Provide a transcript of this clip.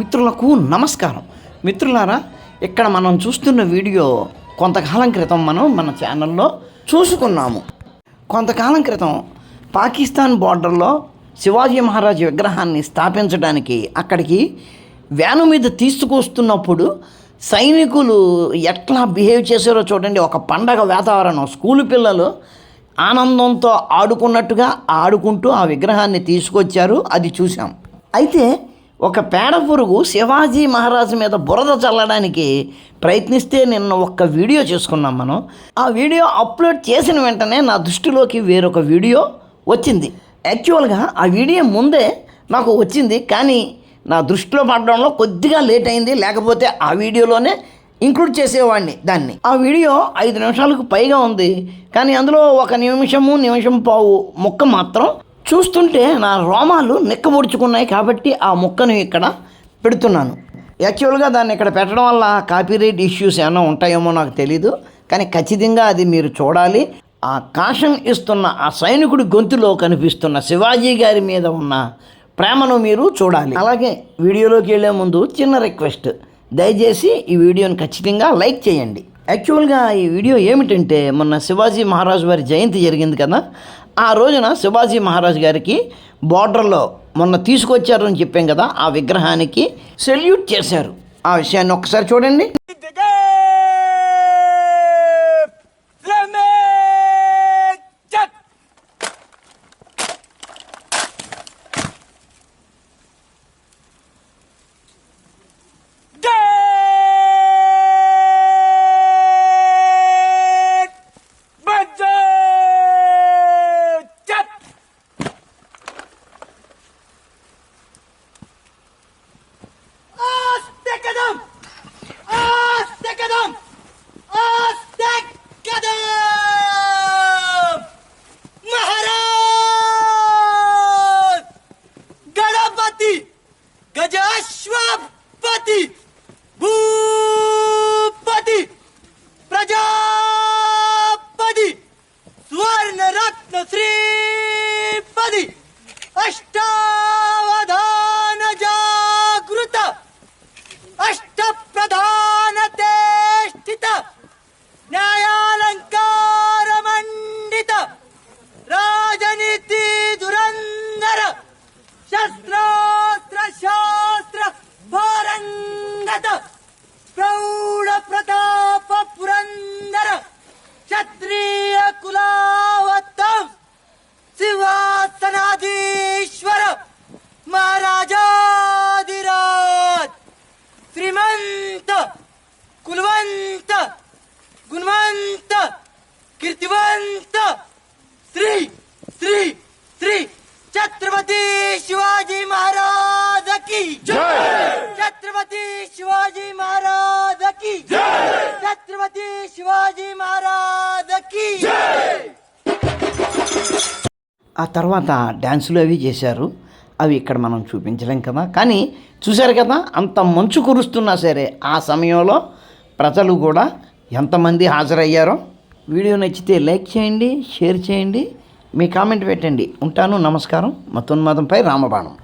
మిత్రులకు నమస్కారం. మిత్రులారా ఇక్కడ మనం చూస్తున్న వీడియో కొంతకాలం క్రితం మనం మన ఛానల్లో చూసుకున్నాము. కొంతకాలం క్రితం పాకిస్తాన్ బార్డర్లో శివాజీ మహారాజ్ విగ్రహాన్ని స్థాపించడానికి అక్కడికి వ్యాను మీద తీసుకొస్తున్నప్పుడు సైనికులు ఎట్లా బిహేవ్ చేశారో చూడండి. ఒక పండగ వాతావరణం. స్కూలు పిల్లలు ఆనందంతో ఆడుకున్నట్టుగా ఆడుకుంటూ ఆ విగ్రహాన్ని తీసుకొచ్చారు. అది చూసాం అయితే ఒక పేడ పురుగు శివాజీ మహారాజు మీద బురద చల్లడానికి ప్రయత్నిస్తే నిన్న ఒక్క వీడియో చేసుకున్నాం మనం. ఆ వీడియో అప్లోడ్ చేసిన వెంటనే నా దృష్టిలోకి వేరొక వీడియో వచ్చింది. యాక్చువల్గా ఆ వీడియో ముందే నాకు వచ్చింది కానీ నా దృష్టిలో పడడంలో కొద్దిగా లేట్ అయింది లేకపోతే ఆ వీడియోలోనే ఇంక్లూడ్ చేసేవాడిని దాన్ని. ఆ వీడియో ఐదు నిమిషాలకు పైగా ఉంది కానీ అందులో ఒక నిమిషము నిమిషం పావు ముక్క మాత్రం చూస్తుంటే నా రోమాలు నిక్కబొడుచుకున్నాయి కాబట్టి ఆ ముక్కను ఇక్కడ పెడుతున్నాను. యాక్చువల్గా దాన్ని ఇక్కడ పెట్టడం వల్ల కాపీరైట్ ఇష్యూస్ ఏమైనా ఉంటాయేమో నాకు తెలీదు కానీ ఖచ్చితంగా అది మీరు చూడాలి. ఆ కాషం ఇస్తున్న ఆ సైనికుడి గొంతులో కనిపిస్తున్న శివాజీ గారి మీద ఉన్న ప్రేమను మీరు చూడాలి. అలాగే వీడియోలోకి వెళ్ళే ముందు చిన్న రిక్వెస్ట్ దయచేసి ఈ వీడియోని ఖచ్చితంగా లైక్ చేయండి. యాక్చువల్గా ఈ వీడియో ఏమిటంటే మొన్న శివాజీ మహారాజు వారి జయంతి జరిగింది కదా ఆ ఆ రోజున శివాజీ మహారాజు గారికి బార్డర్లో మొన్న తీసుకొచ్చారని చెప్పాం కదా ఆ విగ్రహానికి సెల్యూట్ చేశారు. ఆ విషయాన్ని ఒక్కసారి చూడండి. अष्टावधान जागृत अष्ट प्रधानेष्टित न्यायालङ्कारमण्डित। राजनीति दुरन्धर शस्त्रास्त्र शास्त्र भारङ्गत। प्रौढ प्रताप पुरन्दर क्षत्रिय कुलाव श्रीमंत कुलवंत गुणवंत कीर्तिवंत श्री श्री श्री छत्रपती शिवाजी महाराज की जय छत्रपती शिवाजी महाराज की जय छत्रपती शिवाजी महाराज की जय ఆ తర్వాత డ్యాన్సులు అవి చేశారు అవి ఇక్కడ మనం చూపించలేం కదా. కానీ చూశారు కదా అంత మంచు కురుస్తున్నా సరే ఆ సమయంలో ప్రజలు కూడా ఎంతమంది హాజరయ్యారో వీడియో నచ్చితే లైక్ చేయండి షేర్ చేయండి మీ కామెంట్ పెట్టండి. ఉంటాను నమస్కారం. మతోన్మాదంపై రామబాణం.